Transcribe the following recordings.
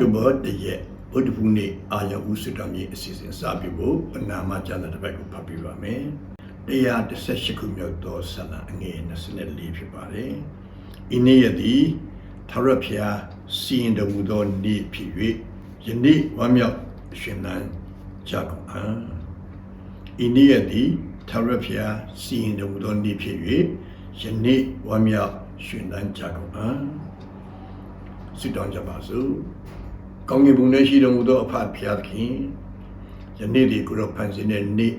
က်တိုဘာ၁ရက်ဗုဒ္ဓဘုနေ့အာရုံဦးစွတော်မြေအစီအစဉ်စပြုဖို့ပနာမကျမ်းစာတစ်ပတ်ကိုဖတ်ပြပါမယ်118ခုမြောက်သောဆလအငယ်24ဖြစ်ပါတယ်။ဤနေ့ရက်သည်ထာဝရဘုရားစီရင်တော်မူသောနေ့ဖြစ်၍ယနေ့ဝမ်းမြောက်ရှင်လန်းကြကုန်အံ့။ဤနေ့ရက်သည်ထာဝရဘုရားစီရင်တော်မူသောနေ့ဖြစ်၍ယနေ့ဝမ်းမြောက်ရှင်လန်းကြကုန်အံ့။ဆုတောင်းကြပါစို့။ ကောင်းကင်ဘုံထဲရှိတော်မူသောအဖဖျားသခင်ယနေ့ဒီကိုယ်တော်ဖန်ဆင်းတဲ့နေ့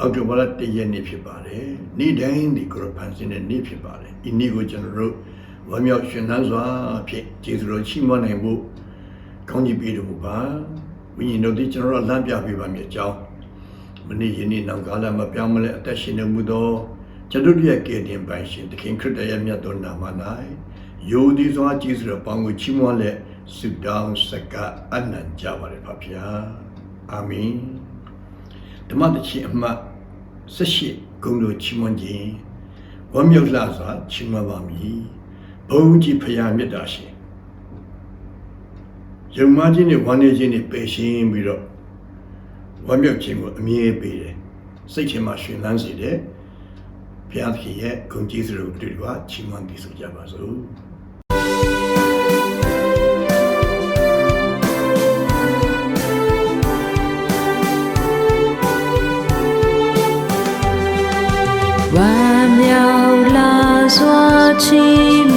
အောက်တိုဘာလ၁ရက်နေ့ဖြစ်ပါတယ်။နေ့တိုင်းဒီကိုယ်တော်ဖန်ဆင်းတဲ့နေ့ဖြစ်ပါတယ်။ဒီနေ့ကိုကျွန်တော်တို့ဝမ်းမြောက်ရှင်သန်စွာဖြင့်ကျေးဇူးတော်ချီးမွမ်းနိုင်ဖို့ကောင်းကြီးပေးတော်မူပါ။ဝိညာဉ်တော်သည်ကျွန်တော်တို့လမ်းပြပေးပါမည်အကြောင်းမနေ့ယနေ့နောက်ကာလမှာပြောင်းမလဲအသက်ရှင်နေမှုသောကျွန်တို့ရဲ့ကယ်တင်ပိုင်ရှင်သခင်ခရစ်တော်ရဲ့မြတ်တော်နာမ၌ယိုဒီစွာကျေးဇူးတော်ပေါင်းကိုချီးမွမ်းလက် ဆုတောင်းစကားအနံ့ကြပါれပါဗျာအာမင်ဓမ္မတချီအမှတ်၁၈ဂုဏ်တော်ချီးမွမ်းခြင်းဝမ်းမြောက်လှစွာချီးမွမ်းပါမည်ဘုန်းကြီးဖရာမြတ်တာရှင်ယုံမခြင်းနဲ့ဝမ်းနေခြင်းနဲ့ပယ်ရှင်းပြီးတော့ဝမ်းမြောက်ခြင်းကိုအမြဲပေးတယ်စိတ်ချမှာရှင်လန်းစေတယ်ဘုရားသခင်ရဲ့ဂုဏ်ကျေးဇူးတော်ကိုတွေ့ပါချီးမွမ်းတည်ဆိုကြပါစို့ လာ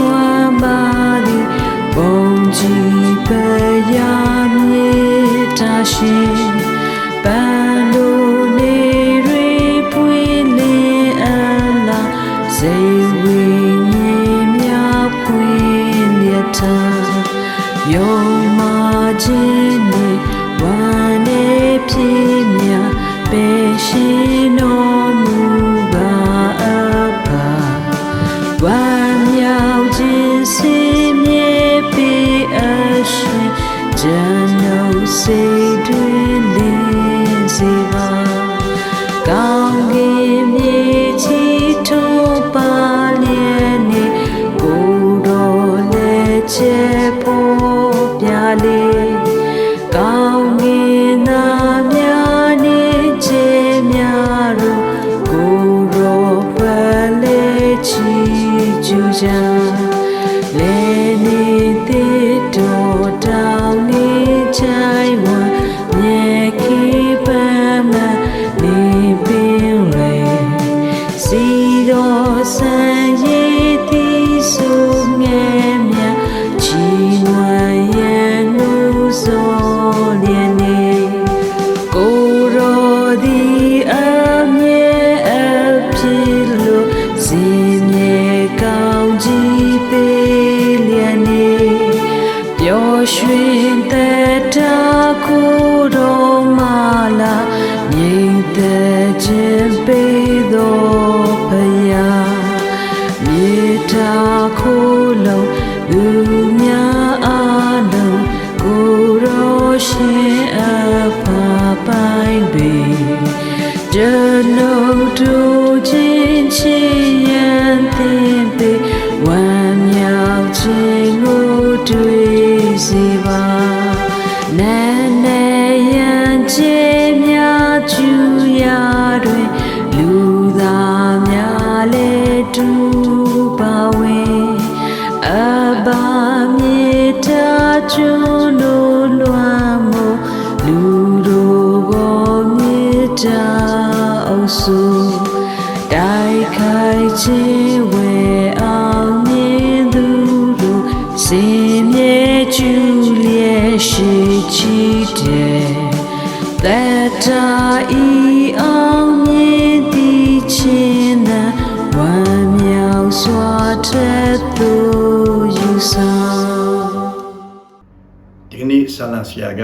နာဆရာက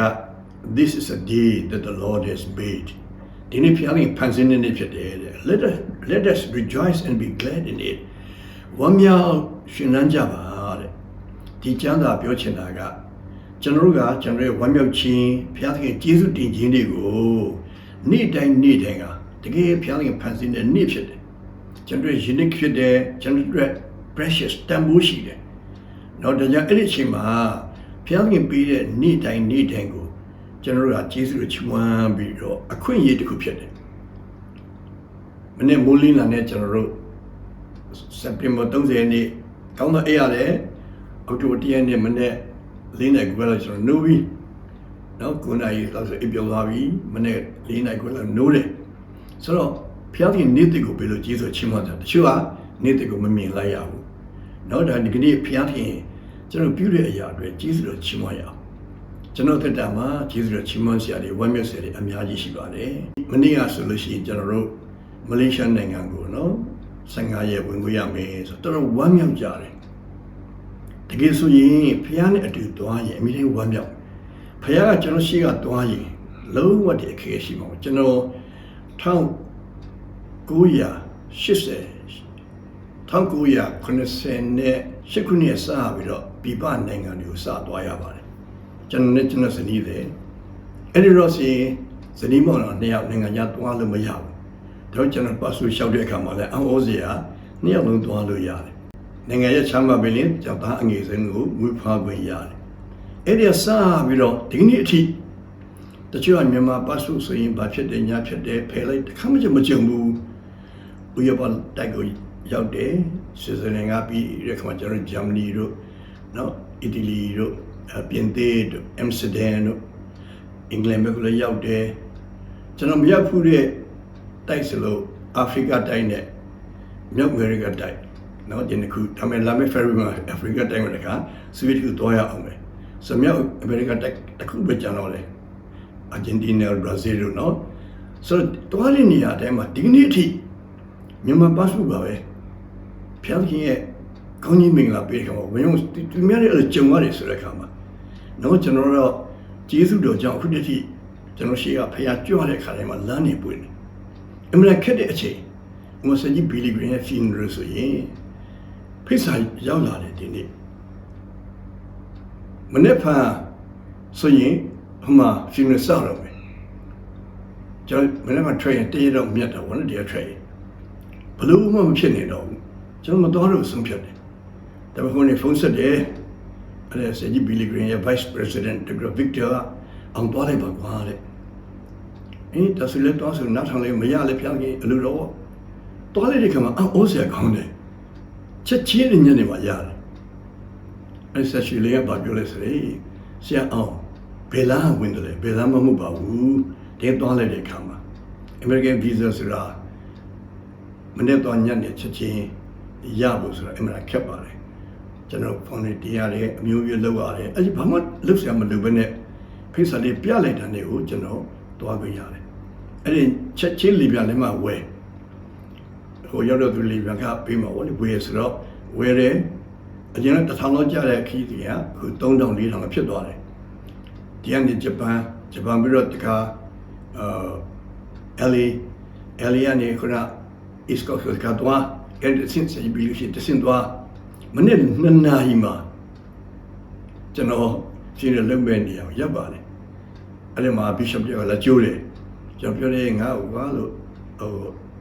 this is a day that the Lord has made ဒီနေ့ဖျားခင်ဖန်ဆင်းနေဖြစ်တယ်တဲ့ let us let us rejoice and be glad in it ဝမ်းမြောက်ရှင်လန်းကြပါတဲ့ဒီကျမ်းစာပြောချင်တာကကျွန်တော်တို့ကကျွန်တော်ရဲ့ဝမ်းမြောက်ခြင်းဖျားခင်ကျေးဇူးတင်ခြင်းတွေကိုနေ့တိုင်းနေ့တိုင်းကတကယ်ဖျားခင်ဖန်ဆင်းတဲ့နေ့ဖြစ်တယ်ကျွန်တော်ရင်းနှီးဖြစ်တယ်ကျွန်တော် precious တန်ဖိုးရှိတယ်။နောက်ဒါကြောင့်အဲ့ဒီအချိန်မှာ ဘုရားခင်ပေးတဲ့နေ့တိုင်းနေ့တိုင်းကိုကျွန်တော်တို့ကကျေးဇူးတော်ချီးမွမ်းပြီးတော့အခွင့်အရေးတစ်ခုဖြစ်တယ်မနေ့မိုးလင်းလာနဲ့ကျွန်တော်တို့စက်တင်ဘာ30ရက်နေ့ကောင်းတော့အဲ့ရတယ်အောက်တိုဘာ1ရက်နေ့မနေ့လေးနိုင်ခွဲလာကျွန်တော်နိုးပြီးနော်9နာရီလောက်ဆိုအိပ်ပျော်သွားပြီမနေ့၄နိုင်ခွဲလောက်နိုးတယ်ဆိုတော့ဖျားခင်နေ့တစ်ကိုဘယ်လိုကျေးဇူးချီးမွမ်းတာတချို့ကနေ့တစ်ကိုမမြင်လိုက်ရဘူးနော်ဒါဒီကနေ့ဖျားခင် ကျွန်တော်ပြုတဲ့အရာတွေကျေးဇူးတော်ချီးမွမ်းရအောင်ကျွန်တော်တက်တာမှာကျေးဇူးတော်ချီးမွမ်းစရာတွေဝမ်းမြောက်စရာတွေအများကြီးရှိပါတယ်မနေ့ကဆိုလို့ရှိရင်ကျွန်တော်တို့မလေးရှားနိုင်ငံကိုနော်15ရက်ဝင်ခွင့်ရမယ်ဆိုတော့တော်တော်ဝမ်းမြောက်ကြတယ်တကယ်ဆိုရင်ဖျားနဲ့အတူသွားရင်အမိတိုင်းဝမ်းမြောက်ဖျားကကျွန်တော်ရှိကသွားရင်လုံးဝတည်းအခက်အခဲရှိမှာပေါ့ကျွန်တော်1980 1990နဲ့ ရှစ်ခုနှစ်စပြီးတော့ပြည်ပနိုင်ငံတွေကိုစသွားရပါတယ်ကျွန်တော်နဲ့ကျွန်တော်ဇနီးတယ်အဲ့ဒီတော့စီဇနီးမောင်တော်နှစ်ယောက်နိုင်ငံခြားသွားလို့မရဘူးတော့ကျွန်တော်ပတ်စုလျှောက်တဲ့အခါမှာလည်းအံ့ဩစရာနှစ်ယောက်လုံးသွားလို့ရတယ်နိုင်ငံရဲ့ချမ်းသာပင်လင်းကြောင့်သားအငယ်ဆုံးကိုမွေးဖွားခွင့်ရတယ်အဲ့ဒီစပြီးတော့ဒီနေ့အထိတချို့ကမြန်မာပတ်စုဆိုရင်ဘာဖြစ်တယ်ညာဖြစ်တယ်ဖယ်လိုက်တစ်ခါမှမကြုံဘူးဥယျာဉ်တိုက်ကိုရောက်တယ် ဆွစ်ဇာလန်ကပြီးရခါမှကျွန်တော်ဂျာမနီတို့နော်အီတလီတို့ပြင်သစ်တို့အမ်စတာဒမ်တို့အင်္ဂလန်ဘက်ကလည်းရောက်တယ်ကျွန်တော်မရောက်ဘူးတဲ့တိုက်စလို့အာဖရိကတိုက်နဲ့မြောက်အမေရိကတိုက်နော်ဒီနှစ်ခုဒါမဲ့လာမယ့် February မှာအာဖရိကတိုက်မှာတခါစဝီဒင်ကိုတွားရအောင်ပဲဆိုမြောက်အမေရိကတိုက်တစ်ခုပဲကျန်တော့လေအာဂျင်တီးနားဘရာဇီးတို့နော်ဆိုတော့တွားတဲ့နေရာတိုင်းမှာဒီကနေ့အထိမြန်မာပတ်စုပါပဲ ဖျောက်ခင်ရဲ့ကောင်းကြီးမင်္ဂလာပေးခါမှာဝင်အောင်သူများတွေအဲ့လိုကြုံရတယ်ဆိုတဲ့အခါမှာတော့ကျွန်တော်တို့ကျေးဇူးတော်ကြောင့်အခုတည်းထိကျွန်တော်ရှိကဖခင်ကြွတဲ့ခါတိုင်းမှာလမ်းနေပွင့်တယ်အမှန်ခက်တဲ့အချိန်မစကြီးဘီလီဂရင်းရဲ့ funeral ဆိုရင်ဖိစာရောက်လာတယ်ဒီနေ့မနေ့ဖန်ဆိုရင်ဟိုမှာ funeral ဆောက်တော့မယ်ကျွန်တော်မနေ့က train တရတော့မြတ်တော့ဝန်တရား train ဘလို့မှမဖြစ်နေတော့ဘူး ကျွန်တော်မတော်လို့ဆုံးဖြတ်တယ်ဒါပေမဲ့ခုနေဖုန်းဆက်တယ်အဲ့ဒါစကြီးဘီလီဂရင်းရဲ့ vice president ဒဂရဗစ်တာအောင်သွားလိုက်ပါကွာတဲ့အေးဒါဆိုလည်းတော့ဆိုနောက်ထောင်လေးမရလည်းပြောင်းကြီးအလိုတော့သွားလိုက်တဲ့ခါမှာအော်စရာကောင်းတယ်ချက်ချင်းညနေမှာရတယ်အဲ့ဆက်ရှိလေးကဘာပြောလဲဆိုရင်ဆရာအောင်ဘယ်လားဝင်တယ်လဲဘယ်လားမဟုတ်ပါဘူးတဲသွားလိုက်တဲ့ခါမှာ American visa ဆိုတာမနေ့တော့ညနေချက်ချင်း ရဖို့ဆိုတာအမှန်ခက်ပါတယ်ကျွန်တော်ဖုန်းလေးတရားလေးအမျိုးမျိုးလုပ်ရတယ်အဲ့ဒီဘာမှလုပ်စရာမလိုဘဲနဲ့ဖိတ်စာလေးပြလိုက်တဲ့နေ့ကိုကျွန်တော်သွားခွင့်ရတယ်အဲ့ဒီချက်ချင်းလီပြလည်းမဝဲဟိုရောက်တော့သူလီပြကပေးမှာဗောလေဝဲဆိုတော့ဝဲတယ်အရင်ကတစ်ထောင်လောက်ကြတဲ့ခီးတွေကအခု3000 4000ဖြစ်သွားတယ်ဒီကနေဂျပန်ဂျပန်ပြီးတော့တခါအာ LA LA ကနေခုန East Coast ကတော့ အဲ့ဒီစင်စီဘီလို့ရှိတဲ့စင်တော့မနေ့နှစ်နာရီမှာကျွန်တော်ရှင်းရလုံးမဲ့နေအောင်ရပ်ပါလေအဲ့ဒီမှာ Bishop ပြောလာကြိုးတယ်ကျွန်တော်ပြောတယ်ငါ့ဟိုကလို့ဟို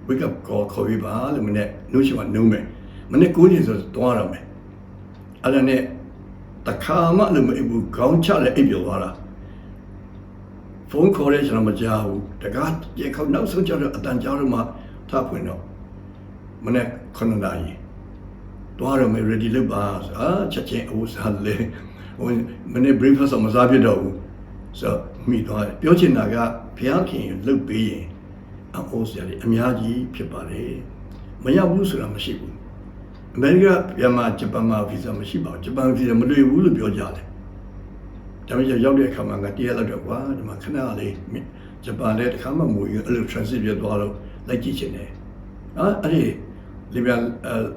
wake up call ခေါ်ပြီးပါလို့မနေ့နှုတ်ရှိမှနှုံးမယ်မနေ့9点ဆိုတော့တော့မယ်အဲ့ဒါနဲ့တခါမှလည်းမအိပ်ဘူးခေါင်းချလည်းအိပ်ပြောသွားတာဖုန်းခေါ်ရဲကျွန်တော်မကြားဘူးတကားကြေခေါနောက်ဆုံးကျတော့အတန်ကြားတော့မှထဖွင့်တော့ မနေ့9နာရီတွားတော့မယ် ready လုပ်ပါဆိုအာချက်ချင်းအိုးစားလေဟိုမနေ့ breakfast မစားပြတော့ဘူးဆိုမိသွားတယ်ပြောချင်တာကဘုရားခင်လှုပ်ပေးရင်အအိုးစရာတွေအများကြီးဖြစ်ပါတယ်မရဘူးဆိုတာမရှိဘူးအမေရိကမြန်မာဂျပန်မှာဗီဇာမရှိပါဘူးဂျပန်ဗီဇာမလွယ်ဘူးလို့ပြောကြတယ်ဒါပေမဲ့ရောက်တဲ့အခါမှာငါတရက်လောက်တော့ကွာဒီမှာခဏလေးဂျပန်လည်းတစ်ခါမှမဝင်ဘူးအဲ့လို transit ပြသွားတော့လိုက်ကြည့်ချင်တယ်ဟာအဲ့ဒီ လေပြ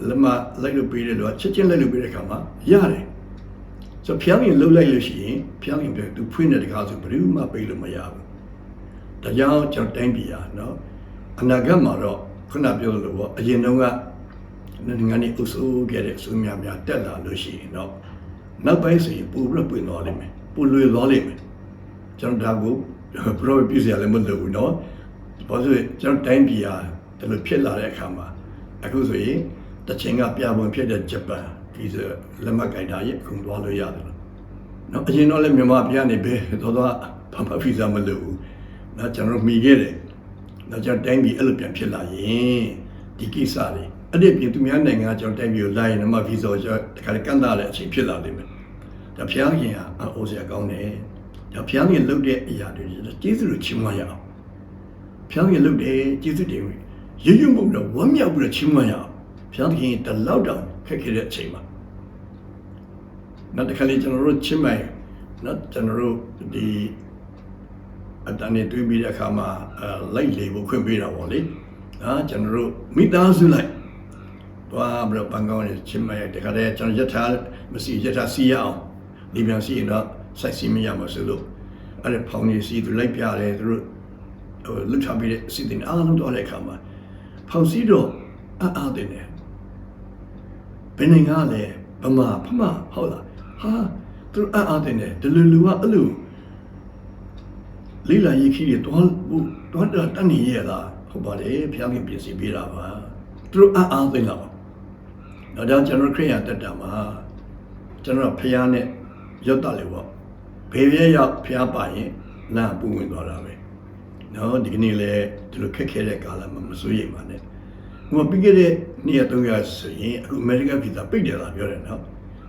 လက်မလိုက်လို့ပေးတယ်လို့ချက်ချင်းလိုက်လို့ပေးတဲ့အခါမှာရတယ်ဆိုဖျောင်းရင်လှုပ်လိုက်လို့ရှိရင်ဖျောင်းရင်ပြန်သူဖွင့်တဲ့တကားဆိုဘယ်သူမှပေးလို့မရဘူးဒါကြောင့်ကျွန်တော်တိုင်းပြည်ဟာနော်အနာဂတ်မှာတော့ခုနပြောလို့ပေါ့အရင်တုန်းကနိုင်ငံနေအုပ်စိုးခဲ့တဲ့အစိုးရများတက်လာလို့ရှိရင်တော့နောက်ပိုင်းဆိုရင်ပူပြီးတော့ပြင်သွားလိမ့်မယ်ပူလွေသွားလိမ့်မယ်ကျွန်တော်ဒါကိုဘယ်လိုပြည့်စရာလည်းမလိုဘူးနော်ဘာလို့လဲကျွန်တော်တိုင်းပြည်ဟာဒါလိုဖြစ်လာတဲ့အခါမှာ အခုဆိုရင်တချင်ကပြပွင့်ဖြစ်တဲ့ဂျပန်ဒီလက်မှတ်ကြိုင်တာရဲ့အခုသွားလို့ရတယ်လို့နော်အရင်တော့လည်းမြန်မာပြည်ကနေပဲတော့တော့ဘာမှဗီဇာမလိုဘူးနော်ကျွန်တော်မိခဲ့တယ်နော်ကျွန်တော်တိုင်းပြည်အဲ့လိုပြန်ဖြစ်လာရင်ဒီကိစ္စတွေအဲ့ဒီပြင်သူများနိုင်ငံကကျွန်တော်တိုင်းပြည်ကိုလာရင်တော့ဗီဇာကျွန်တော်တခါတည်းကန့်တာတဲ့အချိန်ဖြစ်လာလိမ့်မယ်ဒါဖျားခင်ဟာအိုးစရာကောင်းတယ်ဒါဖျားခင်လုပ်တဲ့အရာတွေကျေးဇူးတွေချီးမွမ်းရအောင်ဖျားခင်လုပ်တယ်ကျေးဇူးတင် ရွရွမှုတော့ဝမ်းမြောက်ပြီးတော့ချီးမွမ်းရအောင်ဖျားခင်တလောက်တောင်ခက်ခဲတဲ့အချိန်မှာနောက်တစ်ခါလေးကျွန်တော်တို့ချင်းမိုင်နော်ကျွန်တော်တို့ဒီအတန်းနဲ့တွေ့ပြီးတဲ့အခါမှာအဲလိုက်လေဖို့ခွင့်ပေးတာပေါ့လေနော်ကျွန်တော်တို့မိသားစုလိုက်သွားပြီးတော့ဘန်ကောက်နဲ့ချင်းမိုင်တခါတည်းကျွန်တော်ရက်ထားမရှိရက်ထားစီရအောင်ဒီပြန်စီရင်တော့စိုက်စီမရမှာဆိုလို့အဲ့ဒါဖောင်နေစီသူလိုက်ပြတယ်သူတို့ဟိုလွတ်ထားပြီးတဲ့အစီအစဉ်အားလုံးတော့တဲ့အခါမှာ ဖောင်စီတော့အားအားတင်တယ်ဘယ်နိုင်ငံကလဲဗမာဖမဟုတ်လားဟာသူတို့အံ့အားတင်တယ်ဒီလူလူကအဲ့လိုလေးလာရေးခီးတွေတွားဘူးတွားတာတန်းနေရလားဟုတ်ပါတယ်ဖျားခင်ပြင်ဆင်ပေးတာပါသူတို့အံ့အားတင်လာပါတော့ကြောင့်ကျွန်တော်ခရိယာတက်တာမှာကျွန်တော်ဖျားနဲ့ရောက်တာလေပေါ့ဘေးရဲရောက်ဖျားပါရင်လမ်းပူဝင်သွားတာပဲ နော်ဒီကနေ့လေဒီလိုခက်ခဲတဲ့ကာလမှာမစိုးရိမ်ပါနဲ့ဟိုပြီးခဲ့တဲ့နေ့ရက်သုံးရက်ဆိုရင်အခုအမေရိကန်ပြည်သားပိတ်တယ်လားပြောတယ်နော်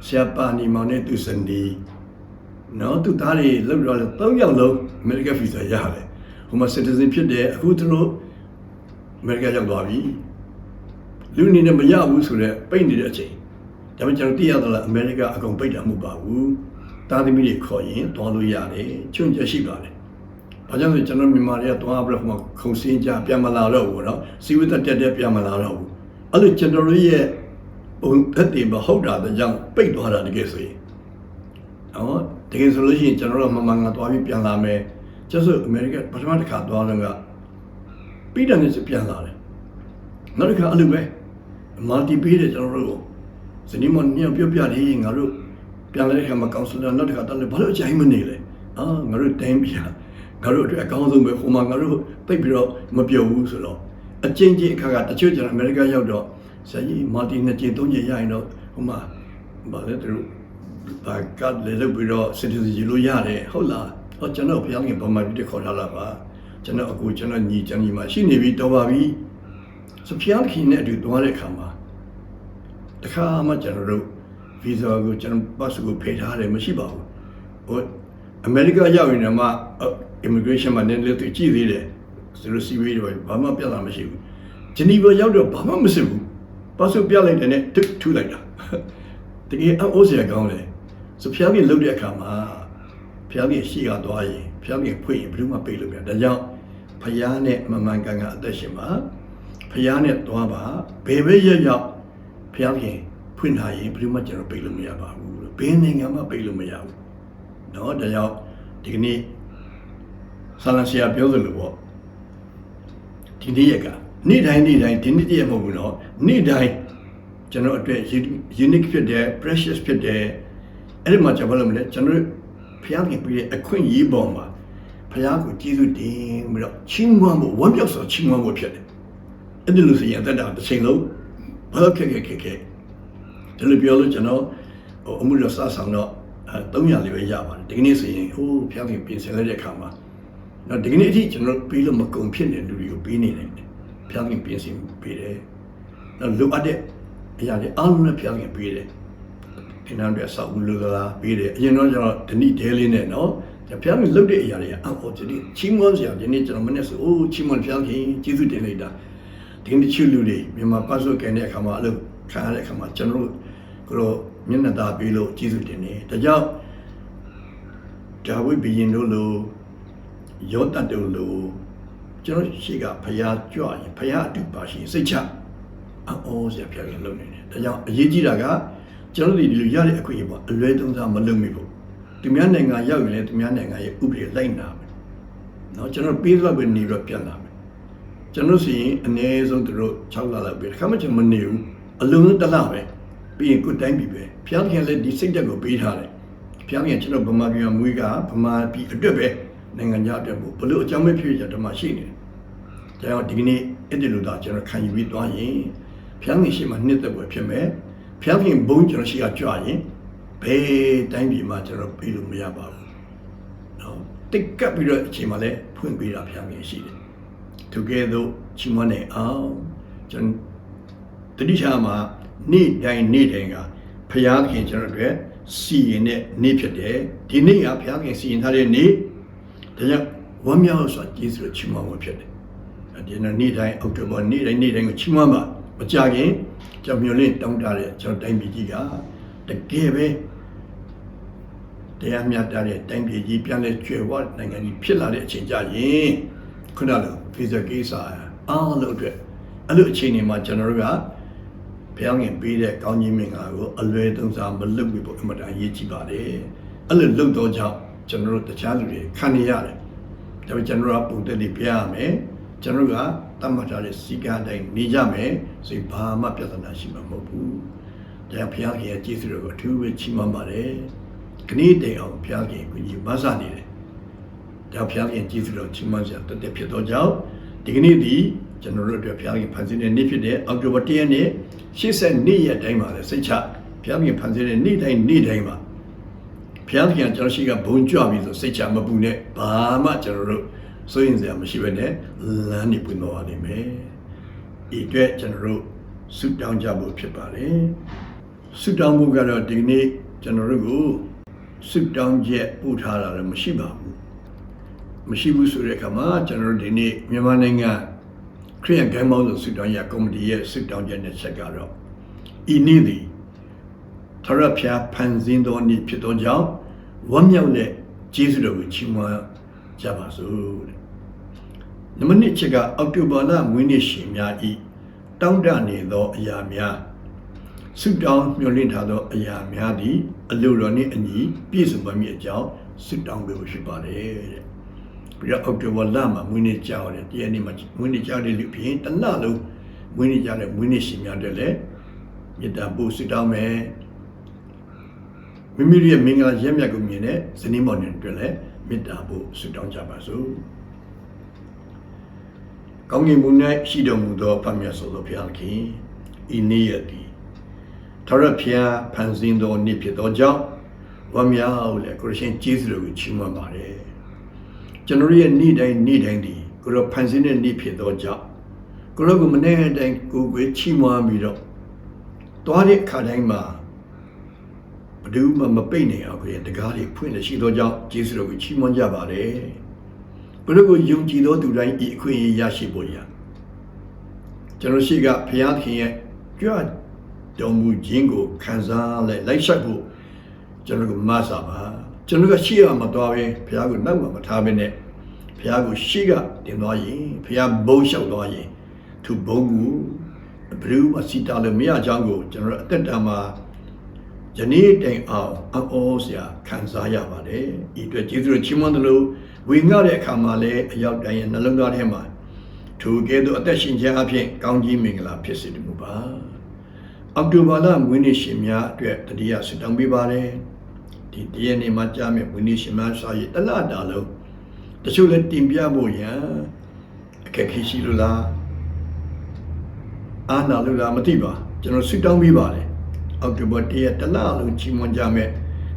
ဆရာပါနီမောင်နဲ့သူစန်ဒီနော်သူသားတွေလောက်တော့သုံးယောက်လုံးအမေရိကန်ပြည်သားရတယ်ဟိုမှာ citizen ဖြစ်တယ်အခုသူတို့အမေရိကန်ရောက်သွားပြီလူအနေနဲ့မရဘူးဆိုတော့ပိတ်နေတဲ့အချိန်ဒါပေမဲ့ကျွန်တော်သိရတော့အမေရိကန်အကုန်ပိတ်တာမဟုတ်ပါဘူးတာသမီတွေခေါ်ရင်တွားလို့ရတယ်ချွန့်ချက်ရှိပါတယ်။ ။ဘာကြောင့်လဲကျွန်တော်မြန်မာတွေကသွားပြီးတော့ဟိုမှာခုံစင်းကြပြန်မလာတော့ဘူးနော်။စီဝတ်တက်တက်ပြန်မလာတော့ဘူး။အဲ့လိုကျွန်တော်တို့ရဲ့ဘုံသက်တည်မဟုတ်တာတဲ့ကြောင့်ပိတ်သွားတာတကယ်ဆိုရင်။နော်တကယ်ဆိုလို့ရှိရင်ကျွန်တော်တို့မမငါသွားပြီးပြန်လာမယ်။ကျဆိုအမေရိကန်ပထမတစ်ခါသွားတော့ကပြီးတယ်နဲ့ပြန်လာတယ်။နောက်တစ်ခါအဲ့လိုပဲမာတီပေးတယ်ကျွန်တော်တို့ဇနီးမညံ့ပြပြလေးငါတို့ပြန်လာတဲ့ခါမှာကောင်ဆယ်လာနောက်တစ်ခါတက်တယ်ဘာလို့အချိန်မနေလဲ။အာငါတို့တိုင်းပြ ငါတို့အတွက်အကောင်းဆုံးပဲဟိုမှာငါတို့ပြိတ်ပြီးတော့မပြုတ်ဘူးဆိုတော့အချင်းချင်းအခါကတချို့ကျတော့အမေရိကရောက်တော့ဆရာကြီးမာတင်နှစ်ကျင်းသုံးကျင်းရရင်တော့ဟိုမှာဘာလဲသူတို့ဘာကတ်လေလို့ပြီးတော့ citizen လို့ရတယ်ဟုတ်လားဟောကျွန်တော်ဘုရားခင်ဘာမှပြည့်ခေါ်ထားလာပါကျွန်တော်အကူကျွန်တော်ညီကျွန်ညီမရှိနေပြီတော့ပါပြီဆိုဘုရားခင်နဲ့အတူသွားတဲ့အခါမှာတခါမှကျွန်တော်တို့ visa ကိုကျွန်တော် pass ကိုဖေးထားတယ်မရှိပါဘူးဟို အမေရိကရောက်ရင်တော့မှ immigration မှာနည်းနည်းသူကြည့်သေးတယ်ဆိုလို့စီဝေးတော့ဘာမှပြဿနာမရှိဘူးဂျနီဗာရောက်တော့ဘာမှမစစ်ဘူးပတ်စုပ်ပြလိုက်တယ်နဲ့တစ်ထူလိုက်တာတကယ်အိုးစရာကောင်းတယ်ဆိုဖျားကြီးလှုပ်တဲ့အခါမှာဖျားကြီးရှိကသွားရင်ဖျားကြီးဖွင့်ရင်ဘယ်သူမှပိတ်လို့မရဒါကြောင့်ဖျားနဲ့မမှန်ကန်ကန်အသက်ရှင်ပါဖျားနဲ့သွားပါဘယ်ပဲရက်ရောက်ဖျားကြီးဖွင့်ထားရင်ဘယ်သူမှကျွန်တော်ပိတ်လို့မရပါဘူးဘယ်နိုင်ငံမှပိတ်လို့မရဘူး နော်ဒါကြောင့်ဒီကနေ့ဆာလန်ဆီယာပြောသလိုပေါ့ဒီနေ့ရက်ကနေ့တိုင်းနေ့တိုင်းဒီနေ့တည်းရမဟုတ်ဘူးနော်နေ့တိုင်းကျွန်တော်အတွက် unique ဖြစ်တယ် precious ဖြစ်တယ်အဲ့ဒီမှာကျွန်တော်ဘာလို့မလဲကျွန်တော်ဖျားခင်ပြည့်တဲ့အခွင့်အရေးပေါ်မှာဖျားကိုကျေးဇူးတင်ပြီးတော့ချီးမွမ်းဖို့ဝမ်းမြောက်စွာချီးမွမ်းဖို့ဖြစ်တယ်အဲ့ဒီလိုဆိုရင်အသက်တာတစ်ချိန်လုံးဘာလို့ခက်ခက်ခက်ခက်ဒီလိုပြောလို့ကျွန်တော်ဟိုအမှုရစဆောင်တော့အဲ 300လေးပဲရပါတယ်ဒီကနေ့ဆိုရင်ဟိုးဖျောင်းပြင်ပြင်ဆင်လိုက်တဲ့အခါမှာတော့ဒီကနေ့အထိကျွန်တော်ပေးလို့မကုန်ဖြစ်နေတဲ့လူတွေကိုပေးနေတယ်ဖျောင်းပြင်ပြင်ဆင်ပေးတယ်တော့လိုအပ်တဲ့အရာတွေအားလုံးနဲ့ဖျောင်းပြင်ပေးတယ်ဒီနောက်တွေဆောက်ဦးလို့လားပေးတယ်အရင်တော့ကျွန်တော်ဒဏိဒဲလေးနဲ့နော်ဖျောင်းပြင်လုပ်တဲ့အရာတွေအော်အော်ဒီနေ့ချီးမွမ်းစရာဒီနေ့ကျွန်တော်မနေ့ဆိုအိုးချီးမွမ်းဖျောင်းပြင်ကျေးဇူးတင်လိုက်တာဒီနေ့ချစ်လူတွေမြန်မာပတ်စုပ်ကန်တဲ့အခါမှာအလုပ်ခံရတဲ့အခါမှာကျွန်တော်တို့ကတော့ မျက်နှာသာပေးလို့ကျေးဇူးတင်တယ်ဒါကြောင့်ဒါဝိဘီရင်တို့လိုယောသတ်တို့လိုကျွန်တော်ရှိကဖရားကြွရင်ဖရားအတူပါရှင်စိတ်ချအောစရာဖရားကလုံနေတယ်ဒါကြောင့်အရေးကြီးတာကကျွန်တော်ဒီလိုရတဲ့အခွင့်အရေးပေါ့အလွဲသုံးစားမလုပ်မိဘူးသူများနိုင်ငံရောက်ရင်လည်းသူများနိုင်ငံရဲ့ဥပဒေလိုက်နာမယ်နော်ကျွန်တော်ပြီးတော့ပဲနေတော့ပြန်လာမယ်ကျွန်တော်စီရင်အနည်းဆုံးတို့6လလောက်ပဲခါမှကျွန်မနေဘူးအလုံးတစ်လပဲ ပြီးရင်ကိုယ်တိုင်းပြီပဲဖျားခင်လည်းဒီစိတ်တက်ကိုပေးထားတယ်ဖျားပြန်ကျွန်တော်ဗမာပြည်မှာမွေးကဗမာပြည်အတွက်ပဲနိုင်ငံခြားအတွက်ကိုဘလို့အကြောင်းပဲဖြစ်ရဓမ္မရှိနေတယ်။ဒါကြောင့်ဒီကနေ့အဲ့ဒီလိုသာကျွန်တော်ခံယူပြီးသွားရင်ဖျားပြန်ရှိမှနှစ်သက်ပွဲဖြစ်မယ်။ဖျားပြန်ဘုံကျွန်တော်ရှိကကြွရင်ဘယ်တိုင်းပြည်မှာကျွန်တော်ပြေးလို့မရပါဘူးနော်တိတ်ကပ်ပြီးတော့အချိန်မှလည်းဖွင့်ပေးတာဖျားငယ်ရှိတယ်သူကဲ့သို့ချီးမွမ်းနေအောင်ကျွန်တတိချာမှာ နေ့တိုင်းနေ့တိုင်းကဖျားခင်ကျွန်တော်တို့စီရင်တဲ့နေ့ဖြစ်တယ်ဒီနေ့ကဖျားခင်စီရင်ထားတဲ့နေ့ဒါကြောင့်ဝမ်းမြောက်စွာကျေးဇူးတော်ချီးမွမ်းဖို့ဖြစ်တယ်ဒီနေ့နေ့တိုင်းအောက်တိုဘာနေ့တိုင်းနေ့တိုင်းကိုချီးမွမ်းပါမကြခင်ကျွန်တော်မျိုးလင့်တောင်းတတဲ့ကျွန်တော်တိုင်းပြည်ကြီးကတကယ်ပဲတရားမျှတတဲ့တိုင်းပြည်ကြီးပြန်လဲကျွယ်ဝနိုင်ငံကြီးဖြစ်လာတဲ့အချိန်ကြရင်ခုနလိုဖေဇကိစ္စအားလုံးအတွက်အဲ့လိုအချိန်တွေမှာကျွန်တော်တို့က ဘုရားငင်ပေးတဲ့ကောင်းကြီးမင်္ဂလာကိုအလွယ်သုံးစားမလုပ်ဘူးပေါ့အမှန်တန်အရေးကြီးပါတယ်အဲ့လိုလုပ်တော့ကြောင့်ကျွန်တော်တို့တခြားလူတွေခံနေရတယ်ဒါပေမဲ့ကျွန်တော်တို့ကပုံသက်တွေပြရမယ်ကျွန်တော်တို့ကတတ်မှတ်ထားတဲ့စီကံတိုင်းနေကြမယ်ဆိုရင်ဘာမှပြဿနာရှိမှာမဟုတ်ဘူးဒါဘုရားခင်ရဲ့ကျေးဇူးတော်ကိုအထူးပဲချီးမွမ်းပါတယ်ခဏတည်းအောင်ဘုရားခင်ကိုကြီးမဆနေတယ်ဒါဘုရားခင်ကျေးဇူးတော်ချီးမွမ်းစရာတသက်ဖြစ်တော့ကြောင့်ဒီကနေ့ဒီ ကျွန်တော်တို့အတွက်ဘုရားခင်ဖန်ဆင်းတဲ့နေ့ဖြစ်တဲ့အောက်တိုဘာ၁ရက်နေ့80နေ့ရက်တိုင်းမှာလည်းစိတ်ချဘုရားခင်ဖန်ဆင်းတဲ့နေ့တိုင်းနေ့တိုင်းမှာဘုရားခင်ကျွန်တော်ရှိကဘုံကြွပြီဆိုစိတ်ချမပူနဲ့ဘာမှကျွန်တော်တို့စိုးရင်စရာမရှိဘဲနဲ့လမ်းနေပွင့်တော်ပါလိမ့်မယ်ဒီအတွက်ကျွန်တော်တို့ဆုတောင်းကြဖို့ဖြစ်ပါတယ်ဆုတောင်းမှုကတော့ဒီနေ့ကျွန်တော်တို့ကိုဆုတောင်းချက်ပို့ထားတာလည်းမရှိပါဘူးမရှိဘူးဆိုတဲ့အခါမှာကျွန်တော်တို့ဒီနေ့မြန်မာနိုင်ငံ ခရစ်ယာန်ဂိမ်းမောင်းလို့ဆုတောင်းရကော်မတီရဲ့ဆုတောင်းချက်နဲ့ချက်ကတော့ဤနေ့သည်ထရဖျားဖန်ဆင်းသောနေ့ဖြစ်သောကြောင့်ဝမ်းမြောက်တဲ့ကျေးဇူးတော်ကိုချီးမွမ်းကြပါစို့တဲ့နံပါတ်1ချက်ကအောက်တိုဘာလမွေးနေ့ရှင်များဤတောင်းတနေသောအရာများဆုတောင်းမျှော်လင့်ထားသောအရာများသည်အလိုတော်နှင့်အညီပြည့်စုံပါမည်အကြောင်းဆုတောင်းပေးဖို့ရှိပါတယ်တဲ့ ပြီးတော့အောက်တိုဘာလမှာမွေးနေ့ကြောက်တယ်တရက်နေ့မှာမွေးနေ့ကြောက်တဲ့လူဖြစ်ရင်တစ်လလုံးမွေးနေ့ကြောက်တဲ့မွေးနေ့ရှင်များတဲ့လည်းမေတ္တာပို့ဆုတောင်းမယ်မိမိရဲ့မင်္ဂလာရက်မြတ်ကိုမြင်တဲ့ဇနီးမောင်နှံတွေလည်းမေတ္တာပို့ဆုတောင်းကြပါစို့ကောင်းကင်ဘုံ၌ရှိတော်မူသောဖခင်မြတ်စွာဘုရားခင်ဤနေ့ရက်သည်ထရဖျားဖန်ဆင်းသောနေ့ဖြစ်သောကြောင့်ဝမ်းမြောက်လေခရစ်ယာန်ကျေးဇူးတော်ကိုချီးမွမ်းပါတယ် ကျွန်တော်ရဲ့နေ့တိုင်းနေ့တိုင်းဒီကိုရောဖန်ဆင်းတဲ့နေ့ဖြစ်သောကြောင့်ကိုရောကမနေ့တိုင်းကိုယ်ကိုချီးမွမ်းပြီးတော့တွားတဲ့အခါတိုင်းမှာဘယ်သူမှမပိတ်နိုင်အောင်ကိုရတကားတွေဖွင့်နေရှိသောကြောင့်ကျေးဇူးတော်ကိုချီးမွမ်းကြပါတယ်ကိုရောကိုယုံကြည်သောသူတိုင်းဤအခွင့်အရေးရရှိဖို့ရကျွန်တော်ရှိကဘုရားသခင်ရဲ့ကြွတော်မူခြင်းကိုခံစားလိုက်လိုက်ဆက်ဖို့ကျွန်တော်ကမဆာပါ ကျွန်တော်ကရှေ့ကမသွားဘဲဘုရားကိုနောက်မှမထားဘဲနဲ့ဘုရားကိုရှေ့ကတင်သွားရင်ဘုရားဘုံလျှောက်သွားရင်သူဘုံကိုဘယ်သူမှစီတာလို့မရကြောင်းကိုကျွန်တော်အသက်တာမှာယနေ့တိုင်အောင်အောစရာခံစားရပါတယ်ဤအတွက်ကျေးဇူးတော်ချီးမွမ်းတယ်လို့ဝေငှတဲ့အခါမှာလည်းအရောက်တိုင်းရဲ့နှလုံးသားထဲမှာထိုကဲ့သို့အသက်ရှင်ခြင်းအဖြစ်ကောင်းကြီးမင်္ဂလာဖြစ်စေတမှုပါအောက်တိုဘာလမွေးနေ့ရှင်များအတွက်တတိယဆုတောင်းပေးပါတယ် ဒီတရက်နေ့မှာကြားမယ်မွေးနေ့ရှင်များစာရေးတလတာလုံးတချို့လည်းတင်ပြဖို့ရန်အခက်ခဲရှိလို့လားအာနာလို့လားမသိပါကျွန်တော်ဆုတောင်းပေးပါတယ်အောက်တိုဘာတရက်တလလုံးချီးမွမ်းကြမယ်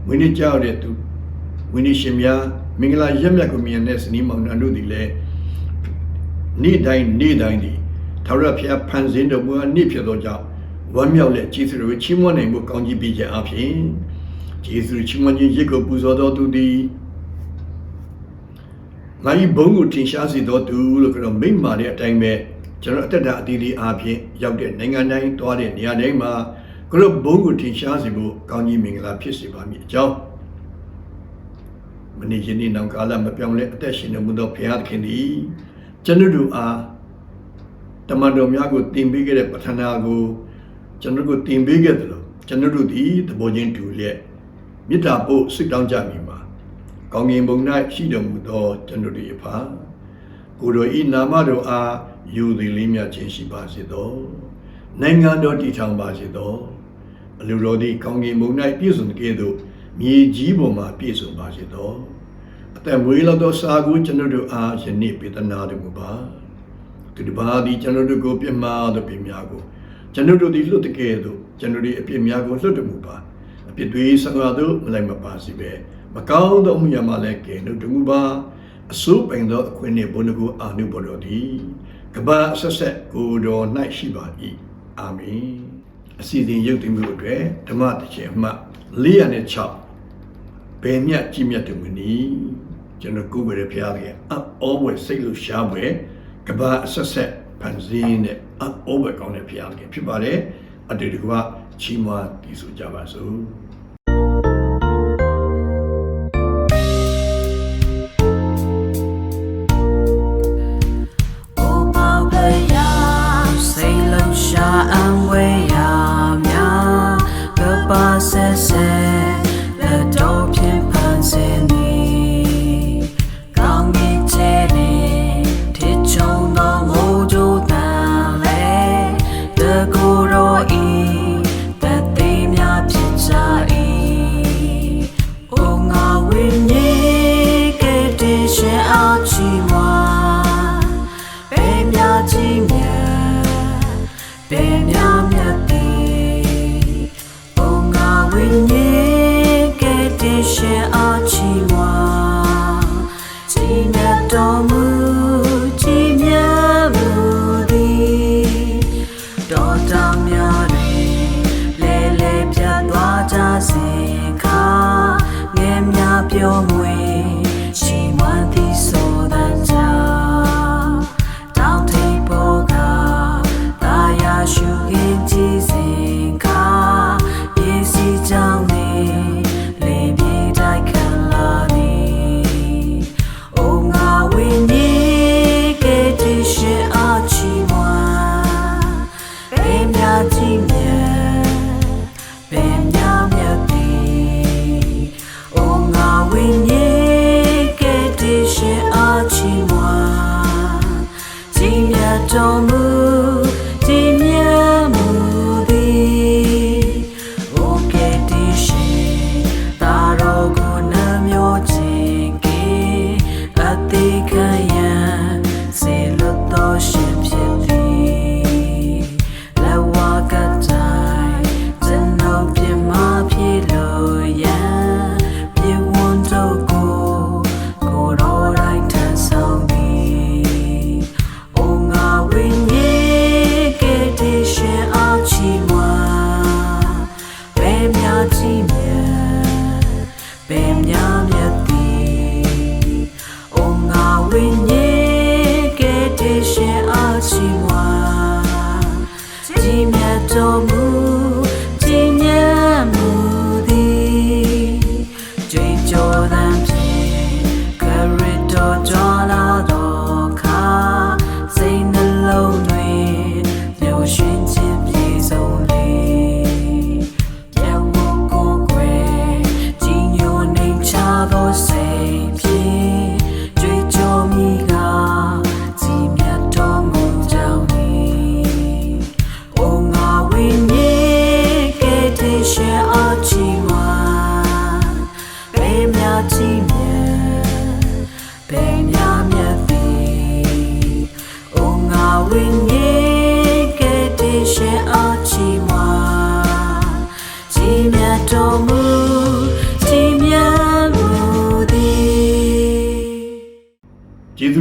မွေးနေ့ကြောက်တဲ့သူမွေးနေ့ရှင်များမင်္ဂလာရက်မြတ်ကိုမြင်တဲ့စနီးမောင်နှံတို့ဒီလည်းနေ့တိုင်းနေ့တိုင်းဒီထာဝရဘုရားဖန်ဆင်းတော်မူသောနေ့ဖြစ်သောကြောင့်ဝမ်းမြောက်တဲ့ကျေးဇူးတော်ကိုချီးမွမ်းနိုင်ဖို့ကောင်းကြီးပေးခြင်းအပြင် ကျေးဇူးချီးမွမ်းခြင်းရစ်ကိုပူဇော်တော်သူသည်ငါ၏ဘုန်းကိုထင်ရှားစေတော်သူလို့ကတော့မိမ့်မာတဲ့အတိုင်းပဲကျွန်တော်အသက်တာအသီးသီးအားဖြင့်ရောက်တဲ့နိုင်ငံတိုင်းသွားတဲ့နေရာတိုင်းမှာကလို့ဘုန်းကိုထင်ရှားစေဖို့ကောင်းကြီးမင်္ဂလာဖြစ်စေပါမည်အကြောင်းမနေ့ယနေ့နောက်ကာလမပြောင်းလဲအသက်ရှင်နေမှုသောဘုရားသခင်သည်ကျွန်တော်တို့အားတမန်တော်များကိုတင်ပေးခဲ့တဲ့ပထနာကိုကျွန်တော်တို့တင်ပေးခဲ့တယ်လို့ကျွန်တော်တို့ဒီသဘောချင်းတူလျက် မေတ္တာပို့ဆုတောင်းကြမိပါကောင်းကင်ဘုံ၌ရှိတော်မူသောကျွန်တော်တို့အဖာကိုယ်တော်ဤနာမတော်အားယူသည်လေးမြတ်ခြင်းရှိပါစေသောနိုင်ငံတော်တည်ထောင်ပါစေသောအလိုတော်သည်ကောင်းကင်ဘုံ၌ပြည့်စုံတဲ့ကဲ့သို့မြေကြီးပေါ်မှာပြည့်စုံပါစေသောအသက်မွေးလောက်သောစာကိုကျွန်တော်တို့အားယနေ့ပေးသနာတော်မူပါသူတစ်ပါးသည်ကျွန်တော်တို့ကိုပြစ်မှားသောပြစ်များကိုကျွန်တော်တို့သည်လွတ်တကယ်သို့ကျွန်တော်တို့အပြစ်များကိုလွတ်တော်မူပါ အပြစ်တွေဆံရသို့မလိုက်မပါစီပဲမကောင်းသောအမှုရမှလည်းကဲတို့တမှုပါအစိုးပိုင်သောအခွင့်နှင့်ဘုန်းတကူအာနုဘော်တော်သည်ကပ္ပအဆက်ဆက်ကိုယ်တော်၌ရှိပါ၏အာမင်အစီအစဉ်ရုပ်သိမ်းမှုအတွက်ဓမ္မတခြင်းအမှတ်406ဘယ်မြတ်ကြည်မြတ်တယ်မနီကျွန်တော်ကိုယ်ပဲဖျားတယ်အောဝဲစိတ်လို့ရှားပွဲကပ္ပအဆက်ဆက်ဖန်ဆင်းတဲ့အောဝဲကောင်းတဲ့ဖျားတယ်ဖြစ်ပါတယ်အတူတကွချီးမွမ်းတည်ဆိုကြပါစို့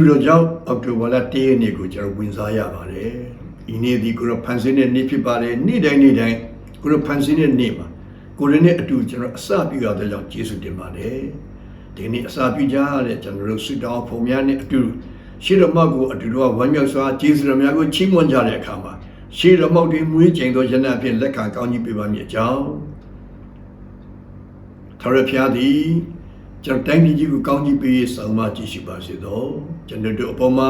တော်ကြောင့်အောက်တိုဘာလ၁ရက်နေ့ကိုကျွန်တော်ဝင်စားရပါတယ်။ဒီနေ့ဒီကိုရဖန်ဆင်းတဲ့နေ့ဖြစ်ပါတယ်။နေ့တိုင်းနေ့တိုင်းကိုရဖန်ဆင်းတဲ့နေ့မှာကိုရနဲ့အတူကျွန်တော်အစပြုရတဲ့ကြောင့်ကျေးဇူးတင်ပါတယ်။ဒီနေ့အစပြုကြရတဲ့ကျွန်တော်တို့ဆုတောင်းဖုံများနဲ့အတူရှေးတော်မောက်ကိုအတူတော်ဝမ်းမြောက်စွာကျေးဇူးတော်များကိုချီးမွမ်းကြတဲ့အခါမှာရှေးတော်မောက်တွေမွေးကျင်သောယနေ့အဖြစ်လက်ခံကောင်းကြီးပေးပါမည်အကြောင်းထာဝရဘုရားသည်ကျွန်တော်တိုင်းပြည်ကြီးကိုကောင်းကြီးပေးဆောင်မကြည့်ရှိပါစေသော ကျွန်တော်တို့အပေါ်မှာ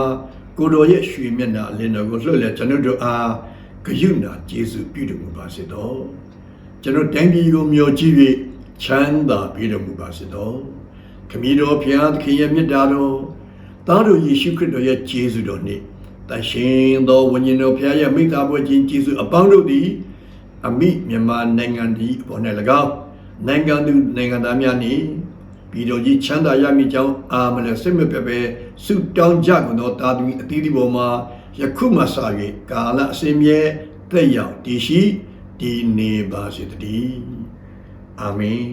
ကိုတော်ရဲ့ရွှေမျက်နှာအလင်းတော်ကိုလွှတ်လဲကျွန်တော်တို့အားဂရုဏာကျေးဇူးပြုတော်မူပါစေသောကျွန်တော်တိုင်းပြည်ကိုမျှော်ကြည့်၍ချမ်းသာပေးတော်မူပါစေသောခမည်းတော်ဘုရားသခင်ရဲ့မြတ်တာတော်သားတော်ယေရှုခရစ်တော်ရဲ့ကျေးဇူးတော်နှင့်တန်ရှင်သောဝိညာဉ်တော်ဘုရားရဲ့မိသားပွဲချင်းကျေးဇူးအပေါင်းတို့သည်အမိမြန်မာနိုင်ငံဒီအပေါ်၌၎င်းနိုင်ငံသူနိုင်ငံသားများနှင့် ပြည်တော်ကြီးချမ်းသာရမည်ကြောင်းအာမလည်းစိတ်မပြတ်ပဲဆုတောင်းကြကုန်သောတာသမီအသီးသီးပေါ်မှာယခုမှစ၍ကာလအစဉ်မြဲသက်ရောက်တည်ရှိတည်နေပါစေတည်းအာမင်